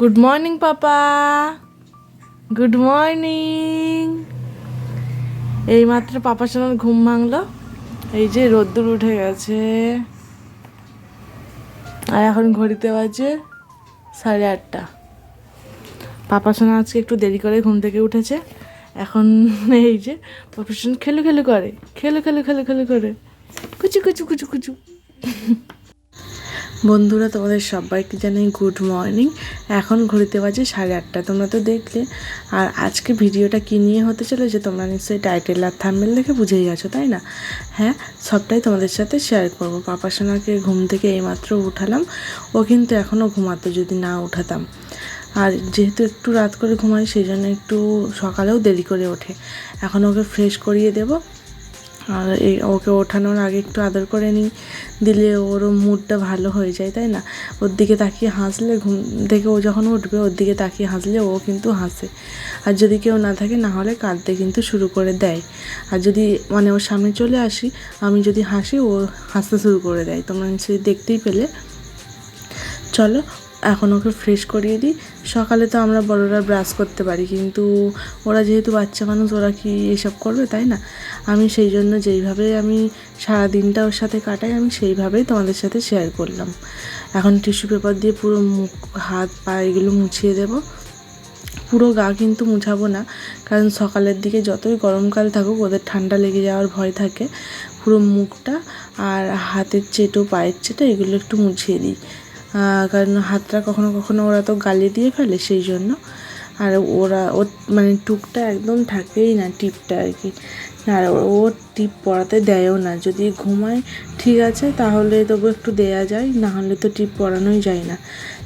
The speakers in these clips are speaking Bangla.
Good morning papa good morning এইমাত্র পাপার সঙ্গে ঘুম ভাঙলো। এই যে রোদ্দুর উঠে গেছে। আর এখন ঘড়িতে বাজে সাড়ে আটটা। পাপার সঙ্গে আজকে একটু দেরি করে ঘুম থেকে উঠেছে। এখন এই যে সঙ্গে খেলু খেলু করে, খেলু খেলু খেলু খেলু করে। কুচু কুচু কুচু কুচু। বন্ধুরা, তোমাদের সবাইকে জানাই গুড মর্নিং এখন ঘড়িতে বাজে সাড়ে আটটা, তোমরা তো দেখলে। আর আজকে ভিডিওটা কী নিয়ে হতে চলেছে, তোমরা নিশ্চয়ই টাইটেল আর থাম্বেল দেখে বুঝেই গেছো তাই না? হ্যাঁ সবটাই তোমাদের সাথে শেয়ার করব। পাপা সোনাকে ঘুম থেকে এইমাত্র উঠালাম, ও কিন্তু এখনও ঘুমাতো, যদি না উঠাতাম। আর যেহেতু একটু রাত করে ঘুমাই, সেই জন্য একটু সকালেও দেরি করে ওঠে। এখন ওকে ফ্রেশ করিয়ে দেবো। আর এই ওকে ওঠানোর আগে একটু আদর করে নিই, দিলে ওরও মুডটা ভালো হয়ে যায়, তাই না? ওর দিকে তাকিয়ে হাসলে, ঘুম থেকে ও যখন উঠবে, ওর দিকে তাকিয়ে হাসলে ও কিন্তু হাসে। আর যদি কেউ না থাকে, না হলে কাঁদতে কিন্তু শুরু করে দেয়। আর যদি মানে ওর সামনে চলে আসি, আমি যদি হাসি, ও হাসতে শুরু করে দেয়। তোমরা নিশ্চয়ই দেখতেই পেলে। চলো এখন ওকে ফ্রেশ করিয়ে দিই। সকালে তো আমরা বড়রা ব্রাশ করতে পারি, কিন্তু ওরা যেহেতু বাচ্চা মানুষ, ওরা কি এসব করবে, তাই না? আমি সেই জন্য যেইভাবে আমি সারা দিনটা ওর সাথে কাটাই, আমি সেইভাবেই তোমাদের সাথে শেয়ার করলাম। এখন টিস্যু পেপার দিয়ে পুরো মুখ, হাত, পা এগুলো মুছিয়ে দেবো। পুরো গা কিন্তু মুছাবো না, কারণ সকালের দিকে যতই গরমকাল থাকুক, ওদের ঠান্ডা লেগে যাওয়ার ভয় থাকে। পুরো মুখটা আর হাতের চেটো, পায়ের চেটো, এগুলো একটু মুছিয়ে দিই। কারণ হাতটা কখনো কখনো ওরা তো গালি দিয়ে ফেলে সেই জন্য। আর ওরা ওর মানে টুকটা একদম থাকেই না টিপটা আর কি। আর ও টিপ পরাতে দেয়ও না। যদি ঘুমায়, ঠিক আছে, তাহলে তবু একটু দেয়া যায়, না হলে তো টিপ পরানোই যায় না।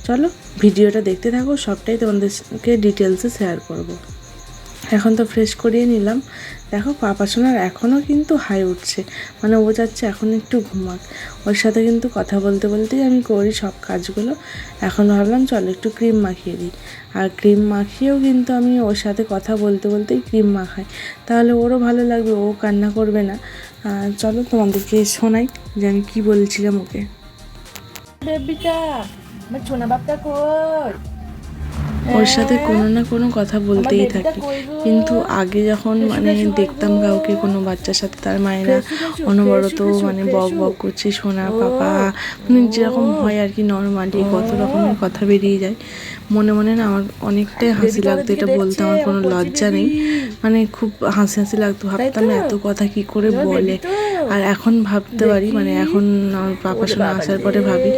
চলো, ভিডিওটা দেখতে থাকো, সবটাই তোমাদেরকে ডিটেলসে শেয়ার করব। এখন তো ফ্রেশ করিয়ে নিলাম। দেখো, পাপা সোনার এখনও কিন্তু হাই উঠছে। মানে ও যাচ্ছে এখন একটু ঘুমাক। ওর সাথে কিন্তু কথা বলতে বলতেই আমি করি সব কাজগুলো। এখন ভাবলাম, চলো একটু ক্রিম মাখিয়ে দিই। আর ক্রিম মাখিয়েও কিন্তু আমি ওর সাথে কথা বলতে বলতেই ক্রিম মাখাই। তাহলে ওরও ভালো লাগবে, ও কান্না করবে না। চলো তোমাদেরকে শোনাই যে আমি কী বলছিলাম ওকে। বেবিটা আমার ছোনা বাপটা কই? ওর সাথে কোনো না কোনো কথা বলতেই থাকি। কিন্তু আগে যখন মানে দেখতাম কাউকে কোনো বাচ্চার সাথে তার মায়েরা অনবরত মানে বক বক করছে সোনা পাপা মানে যেরকম হয় আর কি নর্মালি কত রকমের কথা বেরিয়ে যায়। মনে মনে না আমার অনেকটাই হাসি লাগতো এটা বলতে আমার কোনো লজ্জা নেই। মানে খুব হাসি হাসি লাগতো ভাবতাম এত কথা কি করে বলে। আর এখন ভাবতে পারি মানে এখন আমার পাপা শোনা আসার পরে ভাবি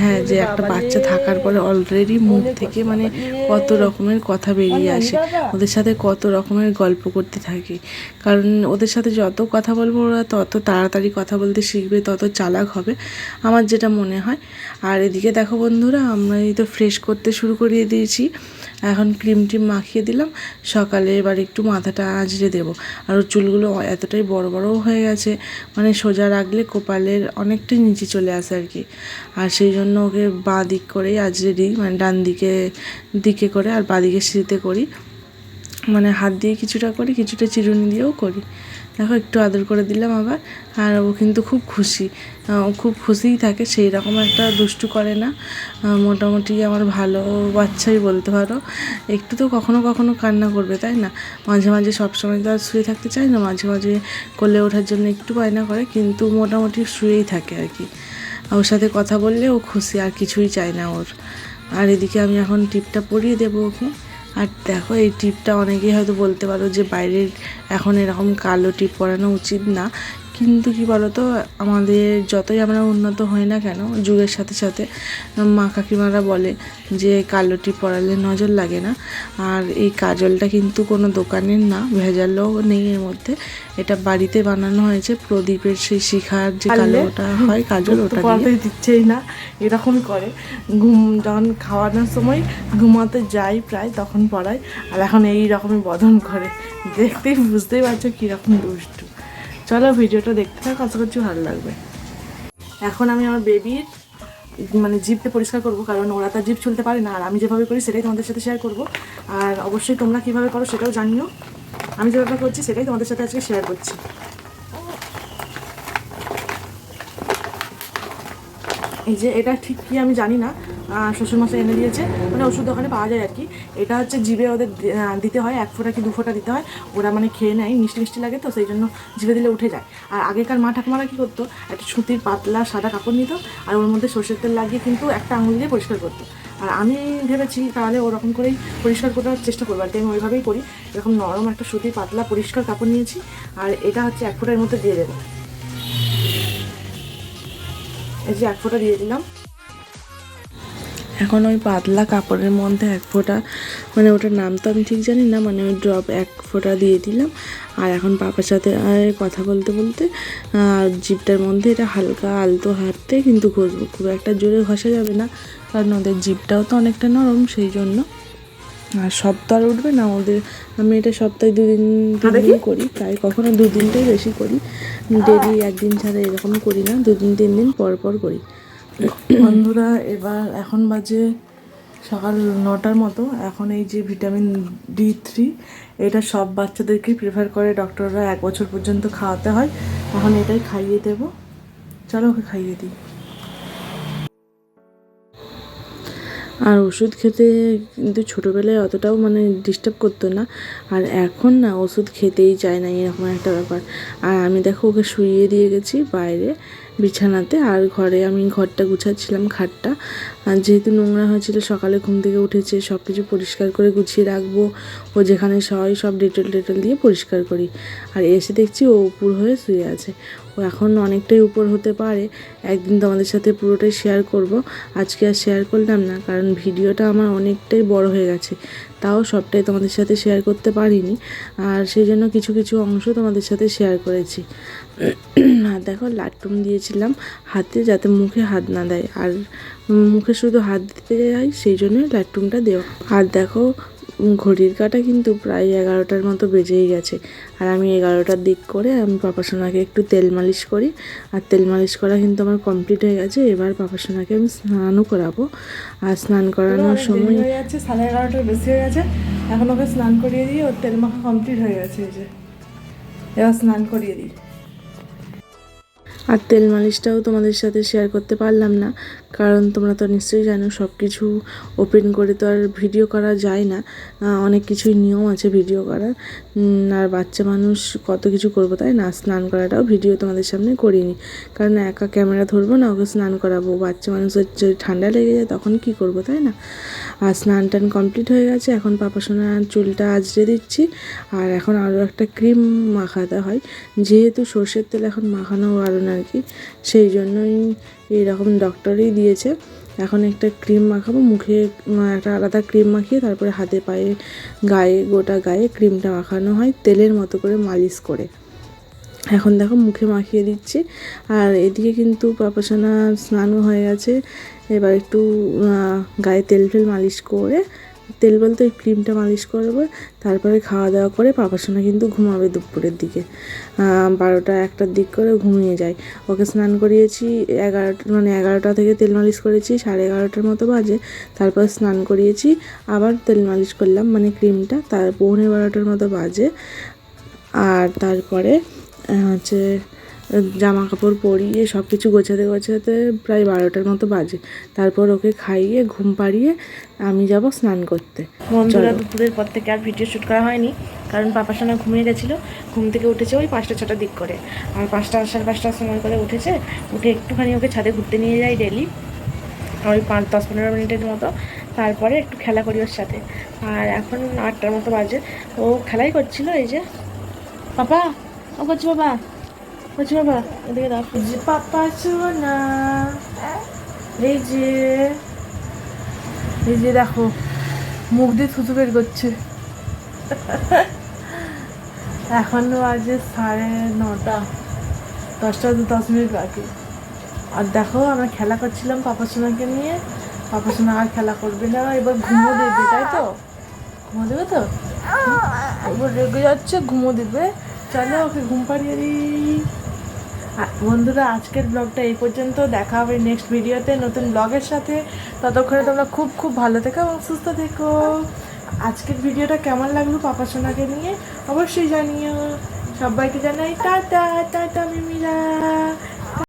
হ্যাঁ যে একটা বাচ্চা থাকার পরে অলরেডি মুখ থেকে মানে কত রকমের কথা বেরিয়ে আসে ওদের সাথে কত রকমের গল্প করতে থাকি। কারণ ওদের সাথে যত কথা বলব ওরা তত তাড়াতাড়ি কথা বলতে শিখবে তত চালাক হবে আমার যেটা মনে হয়। আর এদিকে দেখো বন্ধুরা আমরা এই তো ফ্রেশ করতে শুরু করিয়ে দিয়েছি। এখন ক্রিম টিম মাখিয়ে দিলাম। সকালে এবার একটু মাথাটা আঁচড়ে দেবো। আর ওর চুলগুলো এতটাই বড় বড়ও হয়ে গেছে মানে সোজা রাখলে কপালের অনেকটাই নিচে চলে আসে আর কি। আর সেই জন্য ওকে বাঁ দিক করেই আঁচড়ে দিই মানে ডান দিকে দিকে করে আর বাঁ দিকে সিঁড়িতে করি। মানে হাত দিয়ে কিছুটা করি, কিছুটা চিরুনি দিয়েও করি। দেখো, একটু আদর করে দিলাম আবার। আর ও কিন্তু খুব খুশি। ও খুব খুশিই থাকে, সেই রকম একটা দুষ্টু করে না। মোটামুটি আমার ভালো বাচ্চাই বলতে পারো। একটু তো কখনো কখনো কান্না করবে, তাই না? মাঝে মাঝে সবসময় তো আর শুয়ে থাকতে চায় না, মাঝে মাঝে কোলে ওঠার জন্য একটু বায়না করে, কিন্তু মোটামুটি শুয়েই থাকে আর কি। ওর সাথে কথা বললে ও খুশি, আর কিছুই চায় না ওর। আর এদিকে আমি এখন টিপটা পরিয়ে দেবো ওকে। আর দেখো, এই টিপটা অনেকেই হয়তো বলতে পারো যে বাইরের এখন এরকম কালো টিপ পরানো উচিত না। কিন্তু কি বলতো আমাদের যতই আমরা উন্নত হই না কেন যুগের সাথে সাথে মা কাকিমারা বলে যে কালোটি পরালে নজর লাগে না। আর এই কাজলটা কিন্তু কোনো দোকানের না ভেজালও নেই এর মধ্যে। এটা বাড়িতে বানানো হয়েছে প্রদীপের সেই শিখার যে কালোটা হয় কাজল ওটা দিয়ে। দিচ্ছেই না এরকমই করে। ঘুম যখন খাওয়ানোর সময় ঘুমাতে যাই প্রায় তখন পড়ায় আর এখন এই রকমই বদন করে। দেখতেই বুঝতেই পারছ কীরকম দুষ্টু। চলো ভিডিওটা দেখতে থাকো, আশা করছি ভালো লাগবে। এখন আমি আমার বেবির মানে জিভটা পরিষ্কার করব, কারণ ওরা তার জিভ চলতে পারে না, আর আমি যেভাবে করি সেটাই তোমাদের সাথে শেয়ার করব। আর অবশ্যই তোমরা কীভাবে করো সেটাও জানিও। আমি যেভাবে করছি সেটাই তোমাদের সাথে আজকে শেয়ার করছি। এই যে এটা ঠিক কি আমি জানি না শ্বশুরমশাই এনে দিয়েছে। মানে ওষুধ দোকানে পাওয়া যায় আর কি। এটা হচ্ছে জিভে ওদের দিতে হয়, এক ফোঁটা কি দু ফোঁটা দিতে হয়। ওরা মানে খেয়ে নেয়, মিষ্টি মিষ্টি লাগে তো, সেই জন্য জিভে দিলে উঠে যায়। আর আগেকার মা ঠাকুমারা কী করতো, একটা সুতির পাতলা সাদা কাপড় নিত, আর ওর মধ্যে সর্ষের তেল লাগিয়ে কিন্তু একটা আঙুল দিয়ে পরিষ্কার করতো। আর আমি ভেবেছি তাহলে ওরকম করেই পরিষ্কার করার চেষ্টা করব, আর কি আমি ওইভাবেই করি। এরকম নরম একটা সুতির পাতলা পরিষ্কার কাপড় নিয়েছি, আর এটা হচ্ছে এক ফোঁটার মধ্যে দিয়ে দেবো। এই যে এক ফোঁটা দিয়ে দিলাম। এখন ওই পাতলা কাপড়ের মধ্যে এক ফোঁটা মানে ওটার নাম তো আমি ঠিক জানি না মানে ওই ড্রপ এক ফোঁটা দিয়ে দিলাম। আর এখন পাপার সাথে কথা বলতে বলতে জিপটার মধ্যে এটা হালকা আলতো হাঁটতে কিন্তু ঘষবো। খুব একটা জোরে ঘষা যাবে না কারণ ওদের জিপটাও তো অনেকটা নরম সেই জন্য। আর আর উঠবে না ওদের আমি এটা সপ্তাহে দুদিন দিন করি প্রায় কখনো দুদিনটাই বেশি করি। ডেলি একদিন ছাড়া এরকম করি না দুদিন তিন দিন পর পর করি। বন্ধুরা, এবার এখন বাজে সকাল নটার মতো। এখন এই যে ভিটামিন ডি থ্রি, এটা সব বাচ্চাদেরকেই প্রেফার করে। ডক্টররা এক বছর পর্যন্ত খাওয়াতে হয়। এখন এটাই খাইয়ে দেবো। চলো ওকে খাইয়ে দিই। আর ওষুধ খেতে কিন্তু ছোটোবেলায় অতটাও মানে ডিস্টার্ব করতো না। আর এখন না, ওষুধ খেতেই চায় না, এরকম একটা ব্যাপার। আর আমি দেখো ওকে শুইয়ে দিয়ে গেছি বাইরে। বিছানাতে আর ঘরে আমি ঘরটা গুছাচ্ছিলাম খাটটা। আর যেহেতু নোংরা হয়েছিল, সকালে ঘুম থেকে উঠেছে সব কিছু পরিষ্কার করে গুছিয়ে রাখব। ও যেখানে সবাই সব ডেটল টেটল দিয়ে পরিষ্কার করি। আর এসে দেখছি ও উপুর হয়ে শুয়ে আছে। ও এখন অনেকটাই উপর হতে পারে। একদিন তোমাদের সাথে পুরোটাই শেয়ার করব। আজকে আর শেয়ার করলাম না, কারণ ভিডিওটা আমার অনেকটাই বড় হয়ে গেছে। তাও সবটাই তোমাদের সাথে শেয়ার করতে পারিনি। আর সেই জন্য কিছু কিছু অংশ তোমাদের সাথে শেয়ার করেছি। আর দেখো, লাট্টুম দিয়েছিলাম হাতে যাতে মুখে হাত না দেয়। আর মুখে শুধু হাত দিতে যাই সেই জন্যই লাট্টুমটা দেওয়া। আর দেখো ঘড়ির কাটা কিন্তু প্রায় এগারোটার মতো বেজেই গেছে। আর আমি এগারোটার দিক করে আমি পাপা সোনাকে একটু তেল মালিশ করি। আর তেল মালিশ করা কিন্তু আমার কমপ্লিট হয়ে গেছে। এবার পাপা সোনাকে আমি স্নানও করাবো। আর স্নান করানোর সময় হয়ে যাচ্ছে সাড়ে এগারোটার বেশি হয়ে গেছে। এখন ওকে স্নান করিয়ে দিয়ে ওর তেল মাখা কমপ্লিট হয়ে গেছে এই যে। এবার স্নান করিয়ে দিই। আর তেল মালিশটাও তোমাদের সাথে শেয়ার করতে পারলাম না। কারণ তোমরা তো নিশ্চয়ই জানো সব কিছু ওপেন করে তো আর ভিডিও করা যায় না। অনেক কিছুই নিয়ম আছে ভিডিও করার। আর বাচ্চা মানুষ কত কিছু করব তাই না? স্নান করাটাও ভিডিও তোমাদের সামনে করিনি। কারণ একা ক্যামেরা ধরবো না, ওকে স্নান করাবো। বাচ্চা মানুষের যদি ঠান্ডা লেগে যায়, তখন কি করব তাই না? আর স্নান টান কমপ্লিট হয়ে গেছে। এখন পাপা সোনার চুলটা আজড়ে দিচ্ছি। আর এখন আরও একটা ক্রিম মাখাতে হয়। যেহেতু সর্ষের তেল এখন মাখানো বারণ আর কি, সেই জন্যই এইরকম ডক্টরই দিয়েছে। এখন একটা ক্রিম মাখাবো, মুখে একটা আলাদা ক্রিম মাখিয়ে তারপরে হাতে পায়ে, গায়ে, গোটা গায়ে ক্রিমটা মাখানো হয়, তেলের মতো করে মালিশ করে। এখন দেখো মুখে মাখিয়ে দিচ্ছি। আর এদিকে কিন্তু পাপাসানা স্নানও হয়ে গেছে। এবার একটু গায়ে তেল ফেল মালিশ করে, তেল বলতে ওই ক্রিমটা মালিশ করবে। তারপরে খাওয়া দাওয়া করে পাপাসোনা কিন্তু ঘুমাবে দুপুরের দিকে। বারোটা একটার দিক করে ঘুমিয়ে যায়। ওকে স্নান করিয়েছি এগারোটা মানে এগারোটা থেকে তেল মালিশ করেছি, সাড়ে এগারোটার মতো বাজে। তারপর স্নান করিয়েছি, আবার তেল মালিশ করলাম মানে ক্রিমটা। তার পৌনে বারোটার মতো বাজে। আর তারপরে হচ্ছে জামা কাপড় পরিয়ে সব কিছু গোছাতে গোছাতে প্রায় বারোটার মতো বাজে। তারপর ওকে খাইয়ে ঘুম পাড়িয়ে আমি যাব স্নান করতে। বন্ধুরা দুপুরের পর থেকে আর ভিডিও শ্যুট করা হয়নি কারণ পাপার সঙ্গে ঘুমিয়ে গেছিল। ঘুম থেকে উঠেছে ওই পাঁচটা ছটার দিক করে। আর পাঁচটা সাড়ে পাঁচটার সময় করে উঠেছে। উঠে একটুখানি ওকে ছাদে ঘুরতে নিয়ে যাই ডেলি ওই পাঁচ দশ পনেরো মিনিটের মতো। তারপরে একটু খেলা করি ওর সাথে। আর এখন আটটার মতো বাজে। ও খেলাই করছিল এই যে। পাপা ও করছি বাবা। করছি বাবা এদিকে দাও। যে পাপা না এই যে এই যে দেখো মুখ দিয়ে থুতু বের করছে। এখন বাজে সাড়ে নটা দশটা দশ মিনিট বাকি। আর দেখো আমরা খেলা করছিলাম পাপা সোনাকে নিয়ে। পাপা সোনা আর খেলা করবে না এবার ঘুমো দেবে তাই তো? ঘুমো দেবে তো? এবার রেগে যাচ্ছে ঘুমো দেবে। চলো, ওকে ঘুম পাড়িয়ে দিই। বন্ধুরা, আজকের ব্লগটা এই পর্যন্ত। দেখা হবে নেক্সট ভিডিওতে নতুন ব্লগের সাথে। ততক্ষণে তোমরা খুব খুব ভালো থেকো এবং সুস্থ থেকো। আজকের ভিডিওটা কেমন লাগল পাপা সোনাকে নিয়ে? অবশ্যই জানিও। সবাইকে জানাই, টাটা টাটা, মিমিরা।